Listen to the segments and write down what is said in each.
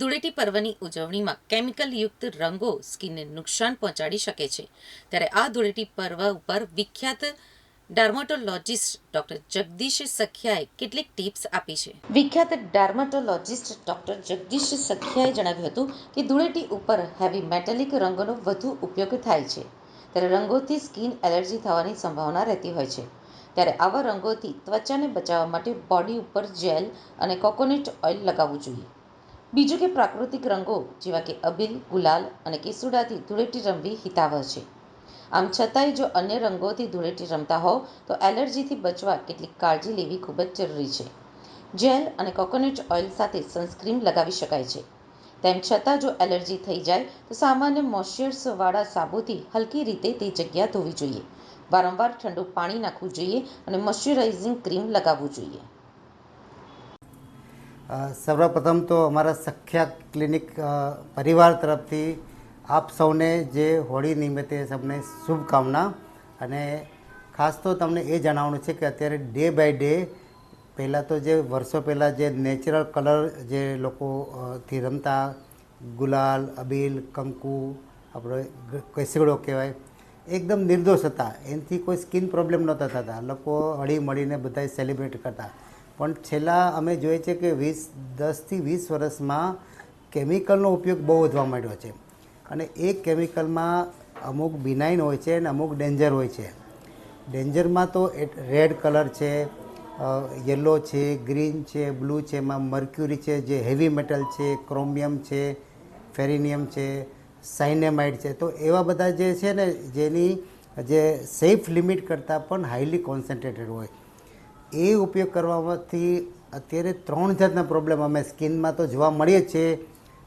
ધૂળેટી પર્વની ઉજવણીમાં કેમિકલયુક્ત રંગો સ્કિનને નુકસાન પહોંચાડી શકે છે. ત્યારે આ ધૂળેટી પર્વ ઉપર વિખ્યાત ડાર્માટોલોજિસ્ટ ડોક્ટર જગદીશ સખિયાએ કેટલીક ટિપ્સ આપી છે. વિખ્યાત ડાર્માટોલોજિસ્ટ ડોક્ટર જગદીશ સખિયાએ જણાવ્યું હતું કે ધૂળેટી ઉપર હેવી મેટેલિક રંગોનો વધુ ઉપયોગ થાય છે. ત્યારે રંગોથી સ્કિન એલર્જી થવાની સંભાવના રહેતી હોય છે. ત્યારે આવા રંગોથી ત્વચાને બચાવવા માટે બોડી ઉપર જેલ અને કોકોનટ ઓઇલ લગાવવું જોઈએ. બીજું કે પ્રાકૃતિક રંગો, જેવા કે અબીલ, ગુલાલ અને કેસુડાથી ધૂળેટી રમવી હિતાવહ છે. આમ છતાંય જો અન્ય રંગોથી ધૂળેટી રમતા હોવ, તો એલર્જીથી બચવા કેટલીક કાળજી લેવી ખૂબ જ જરૂરી છે. જેલ અને કોકોનટ ઓઇલ સાથે સનસ્ક્રીન લગાવી શકાય છે. તેમ છતાં જો એલર્જી થઈ જાય, તો સામાન્ય મોઇશ્ચર્સવાળા સાબુથી હલકી રીતે તે જગ્યા ધોવી જોઈએ. વારંવાર ઠંડુ પાણી નાખવું જોઈએ અને મોઇશ્ચરાઇઝિંગ ક્રીમ લગાવવું જોઈએ. સર્વપ્રથમ તો અમારા સખ્યા ક્લિનિક પરિવાર તરફથી આપ સૌને જે હોળી નિમિત્તે સૌને શુભકામના અને ખાસ તો તમને એ જણાવવાનું છે કે અત્યારે ડે બાય ડે પહેલાં તો જે વર્ષો પહેલાં જે નેચરલ કલર જે લોકો થી રમતા, ગુલાલ, અબીલ, કંકુ આપણો ગ- કહેવાય, એકદમ નિર્દોષ હતા. એનાથી કોઈ સ્કિન પ્રોબ્લેમ નહોતા થતા. લોકો હળી મળીને બધાય સેલિબ્રેટ કરતા. પણ છેલ્લા અમે જોઈએ છે કે વીસ, દસથી વીસ વર્ષમાં કેમિકલનો ઉપયોગ બહુ વધવા માંડ્યો છે. અને એ કેમિકલમાં અમુક બિનાઇન હોય છે અને અમુક ડેન્જર હોય છે. ડેન્જરમાં તો રેડ કલર છે યલો છે ગ્રીન છે બ્લુ છે, એમાં મર્ક્યુરી છે, જે હેવી મેટલ છે ક્રોમિયમ છે ફેરિનિયમ છે સાઇનેમાઇડ છે. તો એવા બધા જે છે ને, જેની જે સેફ લિમિટ કરતાં પણ હાઈલી કોન્સન્ટ્રેટેડ હોય. એ ઉપયોગ કરવાથી અત્યારે ત્રણ જાતના પ્રોબ્લેમ અમે સ્કિનમાં તો જોવા મળીએ જ છે.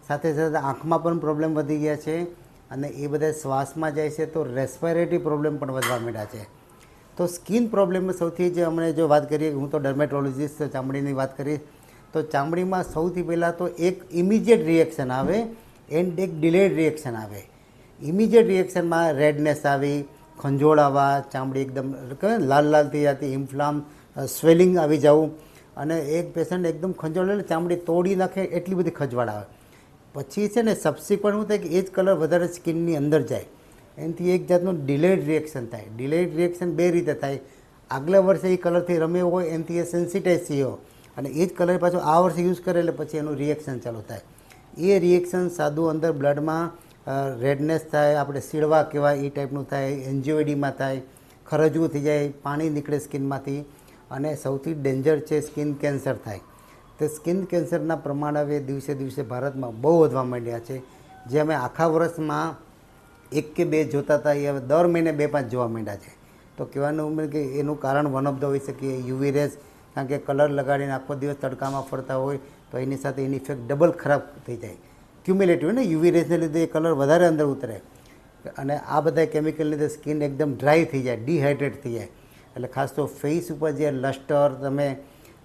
સાથે સાથે આંખમાં પણ પ્રોબ્લેમ વધી ગયા છે અને એ બધા શ્વાસમાં જાય છે તો રેસ્પાયરેટરી પ્રોબ્લેમ પણ વધવા માંડ્યા છે. તો સ્કિન પ્રોબ્લેમમાં સૌથી જે અમને જો વાત કરીએ, હું તો ડર્મેટોલોજીસ્ટ ચામડીની વાત કરીશ, તો ચામડીમાં સૌથી પહેલાં તો એક ઇમિજિએટ રિએક્શન આવે એન્ડ એક ડિલેડ રિએક્શન આવે. ઇમિજિએટ રિએક્શનમાં રેડનેસ આવી, ખંજોળ આવવા, ચામડી એકદમ લાલ લાલ થઈ જતી ઇન્ફ્લામ સ્વેલિંગ આવી જવું. અને એક પેશન્ટ એકદમ એટલે ચામડી તોડી નાખે એટલી બધી ખંજવાળ આવે. પછી છે ને સબસિક્વન્ટ શું થાય કે એ જ કલર વધારે સ્કિનની અંદર જાય. એનાથી એક જાતનું ડિલેડ રિએક્શન થાય. ડિલેડ રિએક્શન બે રીતે થાય. આગલા વર્ષે એ કલરથી રમ્યો હોય, એનાથી એ સેન્સિટાઈઝ થયો અને એ જ કલર પાછો આ વર્ષે યુઝ કરે એટલે પછી એનું રિએક્શન ચાલુ થાય. એ રિએક્શન સાદું અંદર બ્લડમાં રેડનેસ થાય, આપણે સીળવા કહેવાય, એ ટાઈપનું થાય એન્જિયોઇડીમાં થાય, ખરજવું થઈ જાય, પાણી નીકળે સ્કિનમાંથી અને સૌથી ડેન્જર છે સ્કિન કેન્સર થાય. તો સ્કિન કેન્સરના પ્રમાણ હવે દિવસે દિવસે ભારતમાં બહુ વધવા માંડ્યા છે. જે અમે આખા વર્ષમાં એક કે બે જોતા હતા, એ હવે દર મહિને બે પાંચ જોવા માંડ્યા છે. તો કહેવાનું ઉમેર કે એનું કારણ વન ઓફ ધ હોઈ શકે યુવી રેસ કારણ કે કલર લગાડીને આખો દિવસ તડકામાં ફરતા હોય, તો એની સાથે એની ઇફેક્ટ ડબલ ખરાબ થઈ જાય. ક્યુમ્યુલેટિવ ને યુવી રેસને લીધે એ કલર વધારે અંદર ઉતરે. અને આ બધા કેમિકલ લીધે સ્કિન એકદમ ડ્રાય થઈ જાય ડિહાઇડ્રેટ થઈ જાય. એટલે ખાસ તો ફેસ ઉપર જે લસ્ટર તમે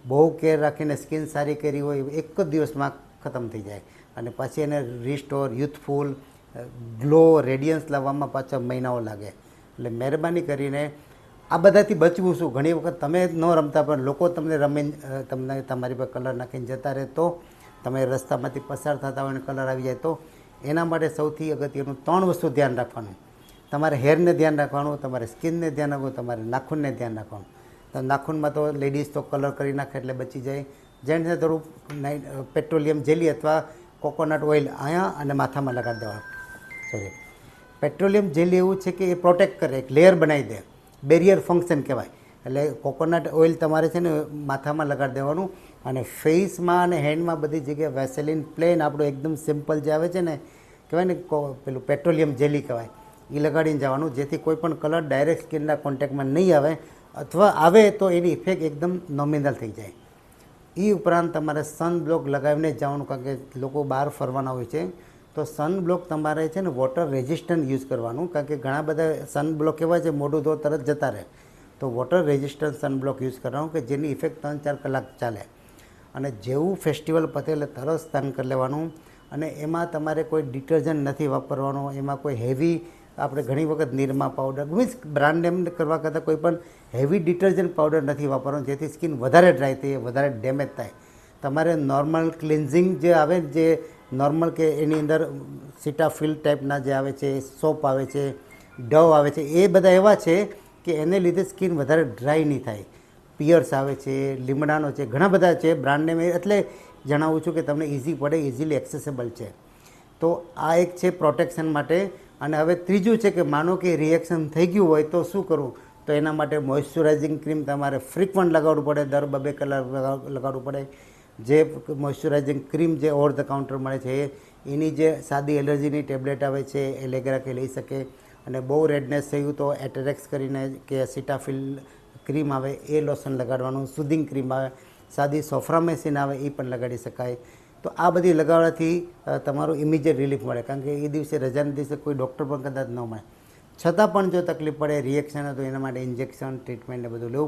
બહુ કેર રાખીને સ્કિન સારી કરી હોય એક જ દિવસમાં ખતમ થઈ જાય. અને પછી એને રિસ્ટોર યુથફુલ ગ્લો રેડિયન્સ લાવવામાં પાછા મહિનાઓ લાગે. એટલે મહેરબાની કરીને આ બધાથી બચવું શું? ઘણી વખત તમે ન રમતા, પણ લોકો તમને રમીને તમને તમારી પર કલર નાખીને જતા રહે તો, તમે રસ્તામાંથી પસાર થતા હોય અને કલર આવી જાય તો, એના માટે સૌથી અગત્યનું ત્રણ વસ્તુ ધ્યાન રાખવાનું. તમારે હેરને ધ્યાન રાખવાનું, તમારે સ્કિનને ધ્યાન રાખવું, તમારે નાખૂનને ધ્યાન રાખવાનું. તો નાખૂનમાં તો લેડીઝ તો કલર કરી નાખે એટલે બચી જાય. જેન્ટ્સને થોડું પેટ્રોલિયમ જેલી અથવા કોકોનટ ઓઇલ અહીંયા અને માથામાં લગાડી દેવાનું. સોરી પેટ્રોલિયમ જેલી એવું છે કે એ પ્રોટેક્ટ કરે, એક લેયર બનાવી દે. બેરિયર ફંક્શન કહેવાય. એટલે કોકોનટ ઓઇલ તમારે છે ને માથામાં લગાડી દેવાનું અને ફેસમાં અને હેન્ડમાં બધી જગ્યાએ વેસેલિન પ્લેન આપણું એકદમ સિમ્પલ જે આવે છે ને, કહેવાય ને પેલું પેટ્રોલિયમ જેલી કહેવાય. એ લગાડીને જવાનું, જેથી કોઈ પણ કલર ડાયરેક્ટ સ્કિનના કોન્ટેક્ટમાં નહીં આવે અથવા આવે તો એની ઇફેક્ટ એકદમ નોમિનલ થઈ જાય. એ ઉપરાંત તમારે સન બ્લોક લગાવીને જવાનું, કારણ કે લોકો બહાર ફરવાના હોય છે. તો સન બ્લોક તમારે છે ને વોટર રેઝિસ્ટન્ટ યુઝ કરવાનું, કારણ કે ઘણા બધા સન બ્લોક એવા છે, મોઢું ધો તરત જતા રહે. તો water resistant sun block use કરવાનું, કે જેની ઇફેક્ટ ત્રણ ચાર કલાક ચાલે. અને જેવું ફેસ્ટિવલ પતે એટલે તરત સ્નાન કરી લેવાનું. અને એમાં તમારે કોઈ ડિટર્જન્ટ નથી વાપરવાનો, એમાં કોઈ હેવી આપણે ઘણી વખત Nirma powder means brand name કરવા કરતાં કોઈ પણ હેવી ડિટર્જન્ટ પાવડર નથી વાપરવાનો, જેથી સ્કિન વધારે ડ્રાય થાય, વધારે ડેમેજ થાય. તમારે નોર્મલ ક્લિન્ઝિંગ જે આવે જે નોર્મલ કે એની અંદર સીટાફિલ ટાઈપના જે આવે છે સોપ આવે છે ડવ આવે છે, એ બધા એવા છે કે એને લીધે સ્કિન વધારે ડ્રાય નહીં થાય. પિયર્સ આવે છે, લીમડાનો છે, ઘણા બધા છે બ્રાન્ડ નેમ એટલે જણાવું છું કે તમને ઇઝી પડે ઇઝીલી એક્સેસેબલ છે. તો આ એક છે પ્રોટેક્શન માટે અને હવે ત્રીજું છે કે માનો કે રિએક્શન થઈ ગયું હોય તો શું કરવું? તો એના માટે મોઇશ્ચરાઇઝિંગ ક્રીમ તમારે ફ્રિકવન્ટ લગાવવું પડે, દર બબે કલાક લગાવ- લગાડવું પડે. જે મોઇશ્ચરાઇઝિંગ ક્રીમ જે ઓવર ધ કાઉન્ટર મળે છે, એની જે સાદી એલર્જીની ટેબ્લેટ આવે છે, એ લેગ્રા કે લઈ શકે. અને બહુ રેડનેસ થયું તો એટેરેક્સ કરીને કે સીટાફિલ ક્રીમ આવે, એ લોશન લગાડવાનું સુધિંગ ક્રીમ આવે, સાદી સોફ્રામેસિન આવે, એ પણ લગાડી શકાય. તો આ બધી લગાડવાથી તમારું ઇમિડિયેટ રિલીફ મળે. કારણ કે એ દિવસે, રજાના દિવસે કોઈ ડૉક્ટર પણ કદાચ ન મળે. છતાં પણ જો તકલીફ પડે રિએક્શન તો એના માટે ઇન્જેક્શન ટ્રીટમેન્ટ ને બધું લેવું